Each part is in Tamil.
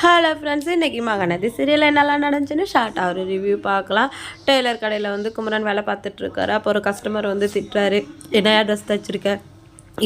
ஹலோ ஃப்ரெண்ட்ஸ் இன்றைக்கி மகனதி சீரியல் என்னெல்லாம் நடந்துச்சுன்னு ஷார்ட்டாக ஒரு ரிவ்யூ பார்க்கலாம். டெய்லர் கடையில் வந்து குமரன் வேலை பார்த்துட்ருக்காரு அப்போ ஒரு கஸ்டமர் வந்து திட்டுறாரு என்னையா ட்ரெஸ் தைச்சிருக்க?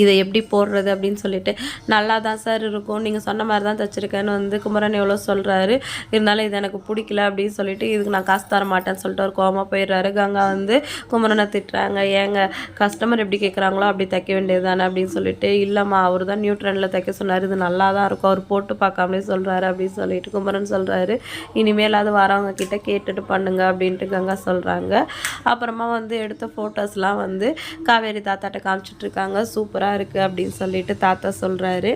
இதை எப்படி போடுறது அப்படின்னு சொல்லிட்டு நல்லா தான் சார் இருக்கும். நீங்கள் சொன்ன மாதிரி தான் தைச்சிருக்கேன்னு வந்து குமரன் எவ்வளோ சொல்கிறாரு இருந்தாலும் இது எனக்கு பிடிக்கல அப்படின்னு சொல்லிட்டு இதுக்கு நான் காசு தர மாட்டேன்னு சொல்லிட்டு ஒரு கோமா போயிடுறாரு. கங்கா வந்து குமரனை திட்டுறாங்க. ஏங்க கஸ்டமர் எப்படி கேட்குறாங்களோ அப்படி தைக்க வேண்டியது தானே அப்படின்னு சொல்லிட்டு இல்லைம்மா அவர் தான் நியூட்ரனில் தைக்க சொன்னார். இது நல்லா தான் இருக்கும். அவர் போட்டு பார்க்காமலே சொல்கிறாரு அப்படின்னு சொல்லிட்டு குமரன் சொல்கிறாரு இனிமேலாவது வரவங்க கிட்டே கேட்டுட்டு பண்ணுங்க அப்படின்ட்டு கங்கா சொல்கிறாங்க அப்புறமா வந்து எடுத்த ஃபோட்டோஸ்லாம் வந்து காவேரி தாத்தாட்ட காமிச்சிட்ருக்காங்க சூப்பர். சூப்பராக இருக்குது அப்படின்னு சொல்லிட்டு தாத்தா சொல்கிறாரு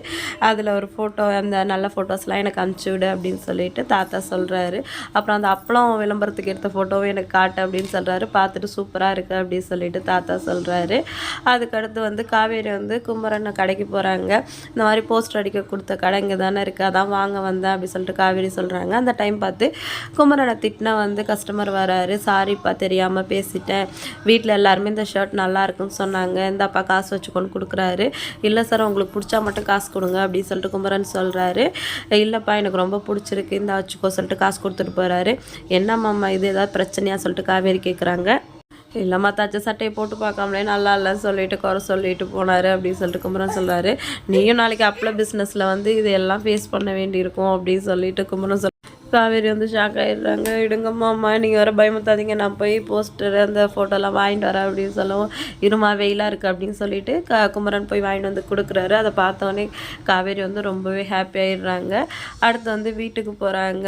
அதில் ஒரு ஃபோட்டோ அந்த நல்ல ஃபோட்டோஸ்லாம் எனக்கு அனுப்பிச்சி விடு அப்படின்னு சொல்லிட்டு தாத்தா சொல்கிறாரு அப்புறம் அந்த அப்பளம் விளம்பரத்துக்கு எடுத்த ஃபோட்டோவும் எனக்கு காட்டு அப்படின்னு சொல்கிறாரு பார்த்துட்டு சூப்பராக இருக்குது அப்படின்னு சொல்லிட்டு தாத்தா சொல்கிறாரு அதுக்கடுத்து வந்து காவேரி வந்து குமரன் கடைக்கு போகிறாங்க இந்த மாதிரி போஸ்டர் அடிக்க கொடுத்த கடை இங்கே தானே இருக்குது அதான் வாங்க வந்தேன் அப்படின்னு சொல்லிட்டு காவேரி சொல்கிறாங்க அந்த டைம் பார்த்து குமரனை திட்டினா வந்து கஸ்டமர் வராரு. சாரிப்பா தெரியாமல் பேசிட்டேன். வீட்டில் எல்லாருமே இந்த ஷர்ட் நல்லா இருக்குன்னு சொன்னாங்க. இந்தாப்பா காசு வச்சு கொண்டு கொடுக்குறாரு. இல்லை சார் உங்களுக்கு பிடிச்சா மட்டும் காசு கொடுங்க அப்படின்னு சொல்லிட்டு குமரன் சொல்கிறாரு இல்லைப்பா எனக்கு ரொம்ப பிடிச்சிருக்கு. இந்த ஆச்சுக்கோ சொல்லிட்டு காசு கொடுத்துட்டு போகிறாரு என்னம்மாம்மா இது? ஏதாவது பிரச்சனையா? சொல்லிட்டு காவேரி கேட்குறாங்க இல்லைம்மா தச்ச சட்டையை போட்டு பார்க்காமலே நல்லா இல்லைன்னு சொல்லிட்டு குறை சொல்லிட்டு போனார் அப்படின்னு சொல்லிட்டு குமரன் சொல்கிறாரு நீயும் நாளைக்கு அப்பள பிஸ்னஸில் வந்து இதெல்லாம் ஃபேஸ் பண்ண வேண்டியிருக்கும் அப்படின்னு சொல்லிட்டு குமரன் சொல் காவேரி வந்து ஷாக் ஆகிடுறாங்க இடுங்கம்மாம்மா நீங்கள் வர பயமுத்தாதீங்க நான் போய் போஸ்டர் அந்த ஃபோட்டோலாம் வாங்கிட்டு வரேன் அப்படின்னு சொல்லவும். இருமா வெயிலாக இருக்குது அப்படின்னு சொல்லிட்டு க குமரன் போய் வாங்கிட்டு வந்து கொடுக்குறாரு. அதை பார்த்தோன்னே காவேரி வந்து ரொம்பவே ஹாப்பி ஆகிடுறாங்க அடுத்து வந்து வீட்டுக்கு போகிறாங்க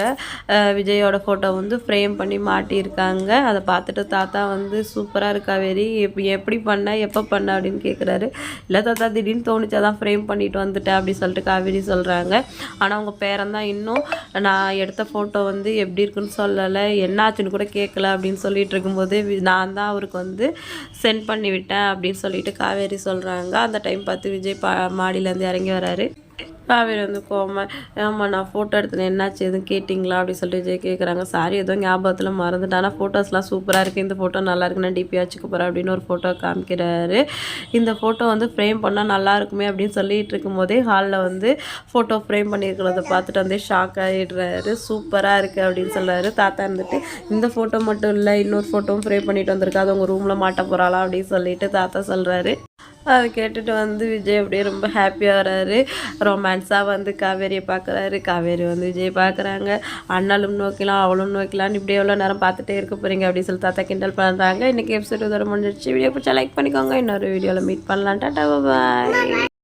விஜயோட ஃபோட்டோ வந்து ஃப்ரேம் பண்ணி மாட்டியிருக்காங்க. அதை பார்த்துட்டு தாத்தா வந்து சூப்பராக இருக்கா காவேரி. எப்படி எப்படி பண்ண? எப்போ பண்ண? அப்படின்னு கேட்குறாரு இல்லை தாத்தா திடீர்னு தோணுச்சு அதான் ஃப்ரேம் பண்ணிட்டு வந்துட்டேன் அப்படின்னு சொல்லிட்டு காவேரி சொல்கிறாங்க ஆனால் அவங்க பேரன் தான் இன்னும் நான் எடுத்த ஃபோட்டோ வந்து எப்படி இருக்குன்னு சொல்லலை. என்னாச்சுன்னு கூட கேட்கல அப்படின்னு சொல்லிட்டு இருக்கும்போது வி- நான் தான் அவருக்கு வந்து சென்ட் பண்ணி விட்டேன் அப்படின்னு சொல்லிட்டு காவேரி சொல்கிறாங்க அந்த டைம் பார்த்து விஜய் பா மாடியிலேருந்து இறங்கி வராரு. காவேரி வந்து கோமா ஆமாம் நான் ஃபோட்டோ எடுத்தேன் என்னாச்சு எதுவும் கேட்டிங்களா? அப்படின்னு சொல்லிட்டு விஜய் கேட்குறாங்க சாரி ஏதோ ஞாபகத்தில் மறந்துட்டேன். ஆனால் ஃபோட்டோஸ்லாம் சூப்பராக இருக்குது இந்த ஃபோட்டோ நல்லா இருக்கு. நான் டிபி வச்சுக்க போகிறேன் அப்படின்னு ஒரு ஃபோட்டோ காமிக்கிறாரு. இந்த ஃபோட்டோ வந்து ஃப்ரேம் பண்ணால் நல்லா இருக்குமே அப்படின்னு சொல்லிட்டு இருக்கும்போதே ஹாலில் வந்து ஃபோட்டோ ஃப்ரேம் பண்ணியிருக்கிறத பார்த்துட்டு வந்து ஷாக் ஆகிடுறாரு சூப்பராக இருக்குது அப்படின்னு சொல்கிறாரு தாத்தா இருந்துட்டு இந்த ஃபோட்டோ மட்டும் இல்லை இன்னொரு ஃபோட்டோவும் ஃப்ரேம் பண்ணிட்டு வந்திருக்காது அது உங்கள் ரூமில் மாட்ட போகிறாளா அப்படின்னு சொல்லிட்டு தாத்தா சொல்கிறாரு அதை கேட்டுட்டு வந்து விஜய் அப்படியே ரொம்ப ஹாப்பியாக வராரு. ரொமான்ஸாக வந்து காவேரியை பார்க்குறாரு. காவேரி வந்து விஜய் பார்க்குறாங்க. அண்ணாலும் நோக்கலாம் அவளும் நோக்கலான்னு இப்படி எவ்வளோ நேரம் பார்த்துட்டே இருக்க போகிறீங்க அப்படின்னு சொல்லி தாத்தா கிண்டல் பண்ணுறாங்க இன்றைக்கி எபிசோட் இதோட முடிஞ்சிடுச்சு வீடியோ பிடிச்சா லைக் பண்ணிக்கோங்க. இன்னொரு வீடியோவில் மீட் பண்ணலாம். டாட்டா பாய்